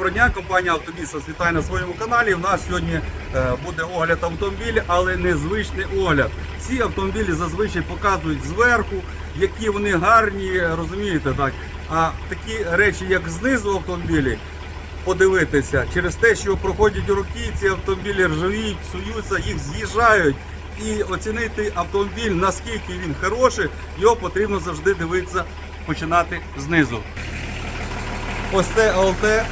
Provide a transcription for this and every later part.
доброго дня. Компанія Автобіс вас вітає на своєму каналі. У нас сьогодні е, буде огляд автомобіля, але незвичний огляд. Ці автомобілі зазвичай показують зверху, які вони гарні, розумієте, так. А такі речі, як знизу автомобілі, подивитися через те, що проходять роки, ці автомобілі ржавіють, псуються, їх з'їжджають. І оцінити автомобіль, наскільки він хороший, його потрібно завжди дивитися, починати знизу. Ось це ЛТ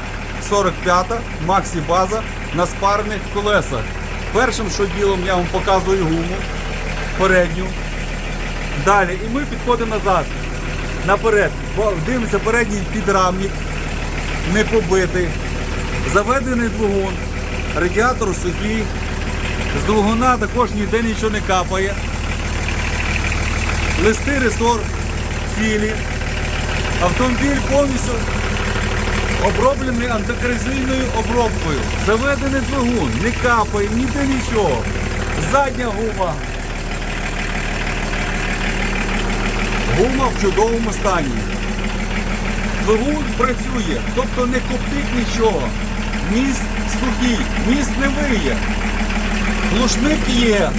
45 Максі База на спарних колесах. Першим, що ділом, я вам показую гуму передню. Далі. І ми підходимо назад. Наперед. Дивимося передній підрамник, не побитий. Заведений двигун, радіатор сухий. З двигуна також ніде нічого не капає. Листи ресор цілі. Автомобіль повністю оброблений антикризійною обробкою. Заведений двигун, не капає, ніде нічого. Задня гума. Гума в чудовому стані. Двигун працює, тобто не коптить нічого. Міст сухий, міст не виє. Глушник є.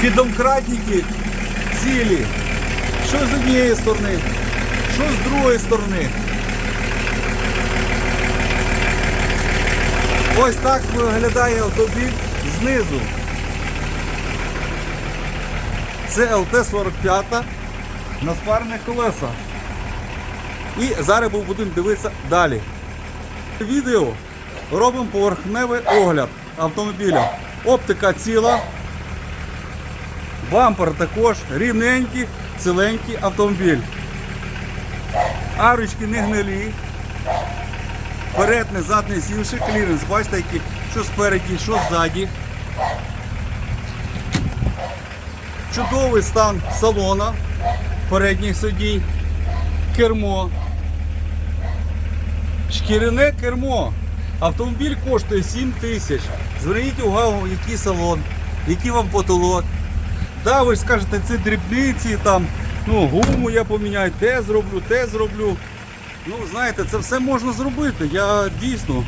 Підомкратники цілі. Що з однієї сторони, що з другої сторони. Ось так виглядає автомобіль знизу. Це ЛТ-45 на спарних колесах. І зараз будемо дивитися далі. Відео робимо поверхневий огляд автомобіля. Оптика ціла. Бампер також рівненький, ціленький автомобіль. Арочки не гнилі. Перед, не зад, не сівши, кліренс. Бачите, які, що спереді, що ззаді. Чудовий стан салона передніх сидінь. Кермо. Шкіряне кермо. Автомобіль коштує 7 тисяч. Зверніть увагу, який салон, який вам потолок. Да, ви скажете, це дрібниці, там, ну, гуму я поміняю, те зроблю, те зроблю. Ну, знаєте, це все можна зробити. Я дійсно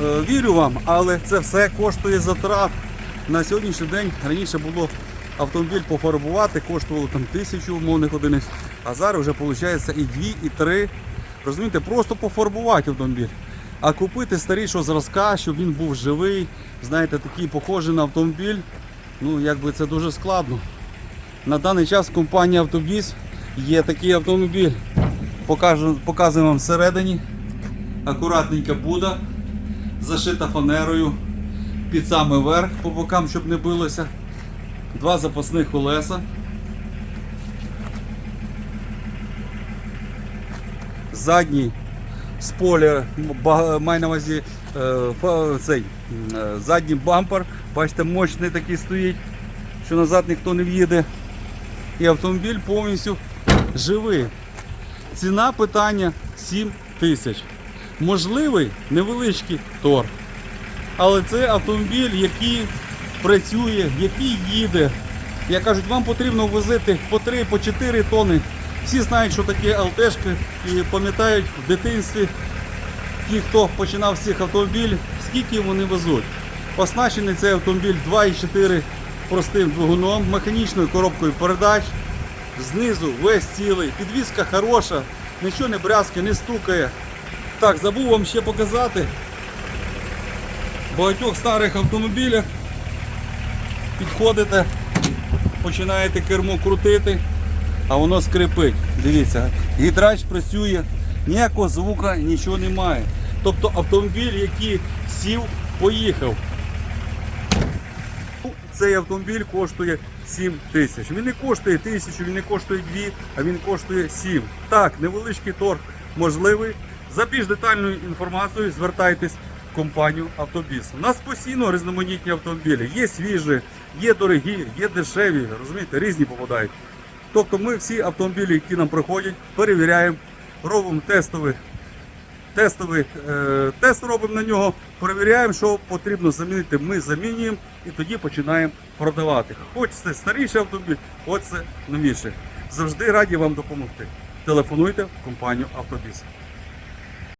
е, вірю вам, але це все коштує затрат. На сьогоднішній день раніше було автомобіль пофарбувати, коштувало там тисячу умовних одиниць, а зараз вже виходить і дві, і три. Розумієте, просто пофарбувати автомобіль. А купити старішого зразка, щоб він був живий, знаєте, такий похожий на автомобіль, ну якби це дуже складно. На даний час компанія Автобіс є такий автомобіль. Покажу, показую вам всередині. Акуратненька буда, зашита фанерою під самий верх по бокам, щоб не билося. Два запасних колеса. Задній спойлер, маю на увазі е, цей, е, задній бампер. Бачите, мощний такий стоїть, що назад ніхто не в'їде. І автомобіль повністю живий. Ціна питання 7 тисяч. Можливий невеличкий торг. Але це автомобіль, який працює, який їде. Як кажуть, вам потрібно возити по 3 по 4 тони. Всі знають, що таке ЛТшки і пам'ятають в дитинстві ті, хто починав з цих автомобілів, скільки вони везуть. Оснащений цей автомобіль 2,4 простим двигуном, механічною коробкою передач. Знизу весь цілий, підвізка хороша, нічого не брязкає, не стукає. Так, забув вам ще показати. В багатьох старих автомобілях підходите, починаєте кермо крутити, а воно скрипить. Дивіться, гідрач працює, ніякого звука, нічого немає. Тобто автомобіль, який сів, поїхав. Цей автомобіль коштує 7 тисяч. Він не коштує тисячу, він не коштує 2, а він коштує 7. Так, невеличкий торг можливий. За більш детальною інформацією звертайтесь в компанію Автобіс. У нас постійно різноманітні автомобілі. Є свіжі, є дорогі, є дешеві, розумієте, різні попадають. Тобто ми всі автомобілі, які нам приходять, перевіряємо, робимо тестові тестовий е, тест робимо на нього, перевіряємо, що потрібно замінити. Ми замінюємо і тоді починаємо продавати. Хоч це старіший автомобіль, хоч це новіший. Завжди раді вам допомогти. Телефонуйте в компанію Автобіс.